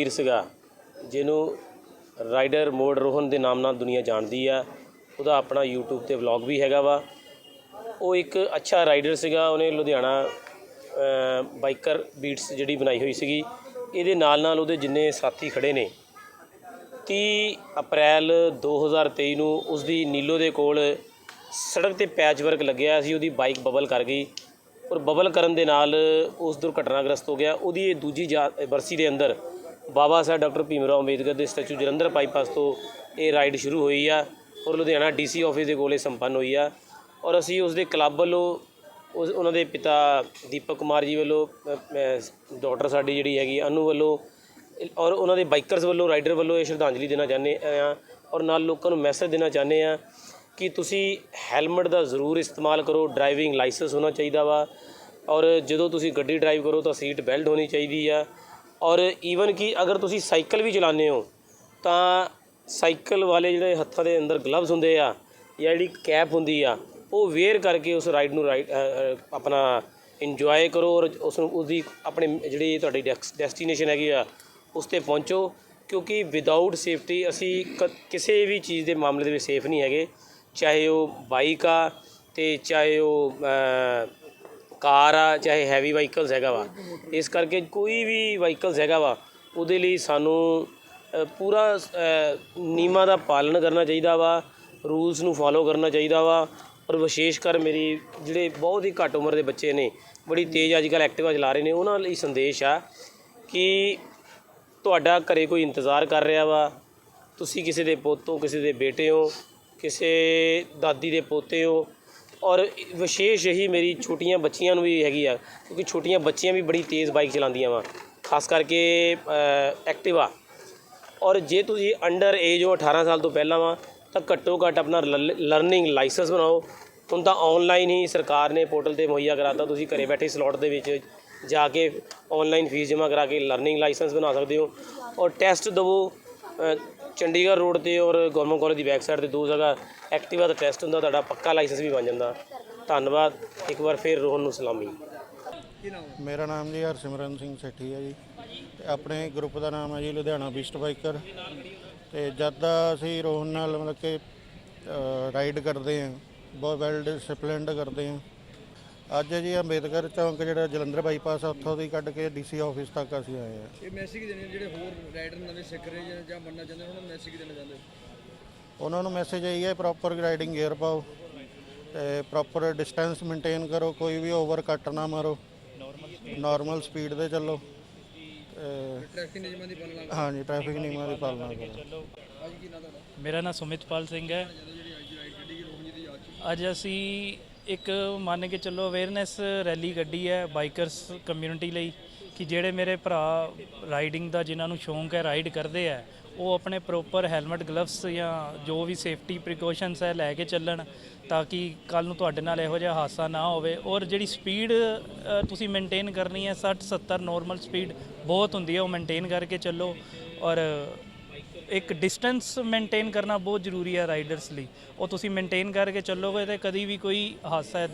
ਵੀਰ ਸੀਗਾ, ਜਿਹਨੂੰ ਰਾਈਡਰ ਮੋੜ ਰੋਹਨ ਦੇ ਨਾਮ ਨਾਲ ਦੁਨੀਆ ਜਾਣਦੀ ਆ। ਉਹਦਾ ਆਪਣਾ YouTube ਤੇ ਵਲੌਗ ਵੀ ਹੈਗਾ ਵਾ। ਉਹ ਇੱਕ ਅੱਛਾ ਰਾਈਡਰ ਸੀਗਾ, ਉਹਨੇ ਲੁਧਿਆਣਾ ਬਾਈਕਰ ਬੀਟਸ ਜਿਹੜੀ ਬਣਾਈ ਹੋਈ ਸੀਗੀ, ਇਹਦੇ ਨਾਲ ਨਾਲ ਉਹਦੇ ਜਿੰਨੇ ਸਾਥੀ ਖੜੇ ਨੇ 30 ਅਪ੍ਰੈਲ 2023 ਨੂੰ ਉਸ ਦੀ ਨੀਲੋ ਦੇ ਕੋਲ ਸੜਕ ਤੇ ਪੈਚ ਵਰਕ ਲੱਗਿਆ ਸੀ, ਉਹਦੀ ਬਾਈਕ ਬਬਲ ਕਰ ਗਈ ਔਰ ਬਬਲ ਕਰਨ ਦੇ ਨਾਲ ਉਸ ਦੁਰਘਟਨਾਗ੍ਰਸਤ ਹੋ ਗਿਆ। ਉਹਦੀ ਇਹ ਦੂਜੀ ਜਾ- ਬਰਸੀ ਦੇ ਅੰਦਰ ਬਾਬਾ ਸਾਹਿਬ ਡਾਕਟਰ ਭੀਮਰਾਓ ਅੰਬੇਦਕਰ ਦੇ ਸਟੈਚੂ ਜਲੰਧਰ ਬਾਈਪਾਸ ਤੋਂ ਇਹ ਰਾਈਡ ਸ਼ੁਰੂ ਹੋਈ ਆ ਔਰ ਲੁਧਿਆਣਾ ਡੀਸੀ ਆਫਿਸ ਦੇ ਕੋਲੇ ਸੰਪੰਨ ਹੋਈ ਆ ਔਰ ਅਸੀਂ ਉਸ ਦੇ ਕਲੱਬ ਵੱਲੋਂ ਉਸ ਉਹਨਾਂ ਦੇ ਪਿਤਾ ਦੀਪਕ ਕੁਮਾਰ ਜੀ ਵੱਲੋਂ ਡਾਕਟਰ ਸਾਡੀ ਜਿਹੜੀ ਹੈਗੀ ਅਨੂ ਵੱਲੋਂ ਔਰ ਉਹਨਾਂ ਦੇ ਬਾਈਕਰਸ ਵੱਲੋਂ, ਰਾਈਡਰ ਵੱਲੋਂ ਇਹ ਸ਼ਰਧਾਂਜਲੀ ਦੇਣਾ ਚਾਹੁੰਦੇ ਆ ਔਰ ਨਾਲ ਲੋਕਾਂ ਨੂੰ ਮੈਸੇਜ ਦੇਣਾ ਚਾਹੁੰਦੇ ਆ ਕਿ ਤੁਸੀਂ ਹੈਲਮਟ ਦਾ ਜ਼ਰੂਰ ਇਸਤੇਮਾਲ ਕਰੋ, ਡਰਾਈਵਿੰਗ ਲਾਇਸੈਂਸ ਹੋਣਾ ਚਾਹੀਦਾ ਵਾ ਔਰ ਜਦੋਂ ਤੁਸੀਂ ਗੱਡੀ ਡਰਾਈਵ ਕਰੋ ਤਾਂ ਸੀਟ ਬੈਲਟ ਹੋਣੀ ਚਾਹੀਦੀ ਆ ਔਰ ਈਵਨ ਕਿ ਅਗਰ ਤੁਸੀਂ ਸਾਈਕਲ ਵੀ ਚਲਾਉਂਦੇ ਹੋ, ਤਾਂ ਸਾਈਕਲ ਵਾਲੇ ਜਿਹੜੇ ਹੱਥਾਂ ਦੇ ਅੰਦਰ ਗਲਵਜ਼ ਹੁੰਦੇ ਆ ਜਾਂ ਜਿਹੜੀ ਕੈਪ ਹੁੰਦੀ ਆ, ਉਹ ਵੇਅਰ ਕਰਕੇ ਉਸ ਰਾਈਡ ਨੂੰ ਰਾਈਡ ਆਪਣਾ ਇੰਜੋਏ ਕਰੋ ਔਰ ਉਸ ਨੂੰ ਉਹਦੀ ਆਪਣੇ ਜਿਹੜੀ ਤੁਹਾਡੀ ਡੈਸਟੀਨੇਸ਼ਨ ਹੈਗੀ ਆ, ਉਸ ਤੇ ਪਹੁੰਚੋ। ਕਿਉਂਕਿ ਵਿਦਆਊਟ ਸੇਫਟੀ ਅਸੀਂ ਕ- ਕਿਸੇ ਵੀ ਚੀਜ਼ ਦੇ ਮਾਮਲੇ ਦੇ ਵਿੱਚ ਸੇਫ ਨਹੀਂ ਹੈਗੇ। ਚਾਹੇ ਉਹ ਬਾਈਕ ਆ ਤੇ ਚਾਹੇ ਉਹ ਕਾਰ ਆ, ਚਾਹੇ ਹੈਵੀ ਵਹੀਕਲਸ ਹੈਗਾ ਵਾ। ਇਸ ਕਰਕੇ ਕੋਈ ਵੀ ਵਾਹੀਕਲਸ ਹੈਗਾ ਵਾ, ਉਹਦੇ ਲਈ ਸਾਨੂੰ ਪੂਰਾ ਨਿਯਮਾਂ ਦਾ ਪਾਲਣ ਕਰਨਾ ਚਾਹੀਦਾ ਵਾ ਰੂਲਸ ਨੂੰ ਫਾਲੋ ਕਰਨਾ ਚਾਹੀਦਾ ਵਾ ਔਰ ਵਿਸ਼ੇਸ਼ ਕਰ ਮੇਰੀ, ਜਿਹੜੇ ਬਹੁਤ ਹੀ ਘੱਟ ਉਮਰ ਦੇ ਬੱਚੇ ਨੇ, ਬੜੀ ਤੇਜ਼ ਅੱਜ ਕੱਲ੍ਹ ਐਕਟਿਵਾ ਚਲਾ ਰਹੇ ਨੇ, ਉਹਨਾਂ ਲਈ ਸੰਦੇਸ਼ ਆ ਕਿ ਤੁਹਾਡਾ ਘਰੇ ਕੋਈ ਇੰਤਜ਼ਾਰ ਕਰ ਰਿਹਾ ਵਾ, ਤੁਸੀਂ ਕਿਸੇ ਦੇ ਪੁੱਤ ਹੋ ਕਿਸੇ ਦੇ ਬੇਟੇ ਹੋ, ਕਿਸੇ ਦਾਦੀ ਦੇ ਪੋਤੇ ਹੋ ਔਰ ਵਿਸ਼ੇਸ਼ ਇਹੀ ਮੇਰੀ ਛੋਟੀਆਂ ਬੱਚੀਆਂ ਨੂੰ ਵੀ ਹੈਗੀ ਆ, ਕਿਉਂਕਿ ਛੋਟੀਆਂ ਬੱਚੀਆਂ ਵੀ ਬੜੀ ਤੇਜ਼ ਬਾਈਕ ਚਲਾਉਂਦੀਆਂ ਵਾ, ਖਾਸ ਕਰਕੇ ਐਕਟਿਵਾ। ਔਰ ਜੇ ਤੁਸੀਂ ਅੰਡਰ ਏਜ ਹੋ 18 ਸਾਲ ਤੋਂ ਪਹਿਲਾਂ ਵਾ, ਤਾਂ ਘੱਟੋ ਘੱਟ ਆਪਣਾ ਲਰਨਿੰਗ ਲਾਇਸੈਂਸ ਬਣਾਓ। ਹੁਣ ਤਾਂ ਆਨਲਾਈਨ ਹੀ ਸਰਕਾਰ ਨੇ ਪੋਰਟਲ ਤੇ ਮੁਹੱਈਆ ਕਰਾਤਾ, ਤੁਸੀਂ ਘਰੇ ਬੈਠੇ ਸਲੋਟ ਦੇ ਵਿੱਚ ਜਾ ਕੇ ਆਨਲਾਈਨ ਫੀਸ ਜਮ੍ਹਾਂ ਕਰਾ ਕੇ ਲਰਨਿੰਗ ਲਾਇਸੈਂਸ ਬਣਾ ਸਕਦੇ ਹੋ। ਔਰ ਟੈਸਟ ਦਵੋ ਚੰਡੀਗੜ੍ਹ ਰੋਡ ਤੇ ਔਰ ਗਵਰਨਮੈਂਟ ਕਾਲਜ ਦੀ ਬੈਕ ਸਾਈਡ ਤੇ ਦੋ ਜਗ੍ਹਾ ਐਕਟਿਵਾ ਦਾ ਟੈਸਟ ਹੁੰਦਾ, ਤੁਹਾਡਾ ਪੱਕਾ ਲਾਇਸੈਂਸ ਵੀ ਬਣ ਜਾਂਦਾ। ਧੰਨਵਾਦ। ਇੱਕ ਵਾਰ ਫਿਰ ਰੋਹਨ ਨੂੰ ਸਲਾਮੀ। ਮੇਰਾ ਨਾਮ ਜੀ ਹਰਸਿਮਰਨ ਸਿੰਘ ਸੇਠੀ ਹੈ ਜੀ। ਤੇ ਆਪਣੇ ਗਰੁੱਪ ਦਾ ਨਾਮ ਹੈ ਜੀ ਲੁਧਿਆਣਾ ਬੀਸਟ ਬਾਈਕਰ ਤੇ ਜਦ ਦਾ ਅਸੀਂ ਰੋਹਨ ਨਾਲ ਮਤਲਬ ਕਿ ਰਾਈਡ ਕਰਦੇ ਹਾਂ, ਬਹੁਤ ਵੈਲ ਡਿਸਪਲਿਨਡ ਕਰਦੇ ਹਾਂ ਅੱਜ ਜੀ ਅੰਬੇਦਕਰ ਚੌਂਕ ਜਿਹੜਾ ਜਲੰਧਰ ਬਾਈਪਾਸ ਆ ਉੱਥੋਂ ਦੀ ਕੱਢ ਕੇ ਡੀਸੀ ਆਫਿਸ ਤੱਕ ਅਸੀਂ ਆਏ ਹਾਂ ਇਹ ਮੈਸੇਜ ਦੇਣੇ ਜਿਹੜੇ ਹੋਰ ਰਾਈਡਰ ਨਵੇਂ ਸਿੱਖ ਰਹੇ ਜਾਂ ਜਾਂ ਬਣਨਾ ਚਾਹੁੰਦੇ ਉਹਨਾਂ ਨੂੰ ਮੈਸੇਜ ਦੇਣਾ ਚਾਹੁੰਦੇ ਉਹਨਾਂ ਨੂੰ ਮੈਸੇਜ ਇਹੀ ਹੈ ਪ੍ਰੋਪਰ ਰਾਈਡਿੰਗ ਗੇਅਰ ਪਾਓ ਤੇ ਪ੍ਰੋਪਰ ਡਿਸਟੈਂਸ ਮੇਨਟੇਨ ਕਰੋ ਕੋਈ ਵੀ ਓਵਰ ਕੱਟ ਨਾ ਮਾਰੋ। ਨਾਰਮਲ ਸਪੀਡ ਤੇ ਚੱਲੋ। ਤੇ ਟ੍ਰੈਫਿਕ ਨਿਯਮਾਂ ਦੀ ਪਾਲਣਾ ਕਰੋ। ਹਾਂਜੀ ਟ੍ਰੈਫਿਕ ਨਿਯਮਾਂ ਦੀ ਪਾਲਣਾ ਕਰੋ। ਅੱਜ ਕੀ ਨਾਂ ਤੁਹਾਡਾ? ਮੇਰਾ ਨਾਮ ਸੁਮਿਤਪਾਲ ਸਿੰਘ ਹੈ। ਜਿਹੜੀ ਅੱਜ ਰਾਈਡ ਕੱਢੀ ਗਈ ਰੋਹਨ ਜੀ ਦੀ ਯਾਦ ਚ ਅੱਜ ਅਸੀਂ ਇੱਕ ਮੰਨ ਕੇ ਚੱਲੋ ਅਵੇਅਰਨੈਸ ਰੈਲੀ ਕੱਢੀ ਹੈ ਬਾਈਕਰਸ ਕਮਿਊਨਿਟੀ ਲਈ, ਕਿ ਜਿਹੜੇ ਮੇਰੇ ਭਰਾ ਰਾਈਡਿੰਗ ਦਾ ਜਿਨ੍ਹਾਂ ਨੂੰ ਸ਼ੌਂਕ ਹੈ ਰਾਈਡ ਕਰਦੇ ਆ ਉਹ ਆਪਣੇ ਪ੍ਰੋਪਰ ਹੈਲਮਟ ਗਲਵਸ ਜਾਂ ਜੋ ਵੀ ਸੇਫਟੀ ਪ੍ਰੀਕਾਸ਼ਨਸ ਹੈ ਲੈ ਕੇ ਚੱਲਣ, ਤਾਂ ਕਿ ਕੱਲ ਨੂੰ ਤੁਹਾਡੇ ਨਾਲ ਇਹੋ ਜਿਹਾ ਹਾਦਸਾ ਨਾ ਹੋਵੇ। ਔਰ ਜਿਹੜੀ ਸਪੀਡ ਤੁਸੀਂ ਮੇਨਟੇਨ ਕਰਨੀ ਹੈ 60 70 ਨਾਰਮਲ ਸਪੀਡ ਬਹੁਤ ਹੁੰਦੀ ਹੈ, ਉਹ ਮੇਨਟੇਨ ਕਰਕੇ ਚੱਲੋ। ਔਰ ਇੱਕ ਡਿਸਟੈਂਸ ਮੇਨਟੇਨ ਕਰਨਾ ਬਹੁਤ ਜ਼ਰੂਰੀ ਹੈ ਰਾਈਡਰਸ ਲਈ। ਉਹ ਤੁਸੀਂ ਮੇਨਟੇਨ ਕਰਕੇ ਚੱਲੋਗੇ ਤੇ ਕਦੀ ਵੀ ਕੋਈ ਹਾਦਸਾ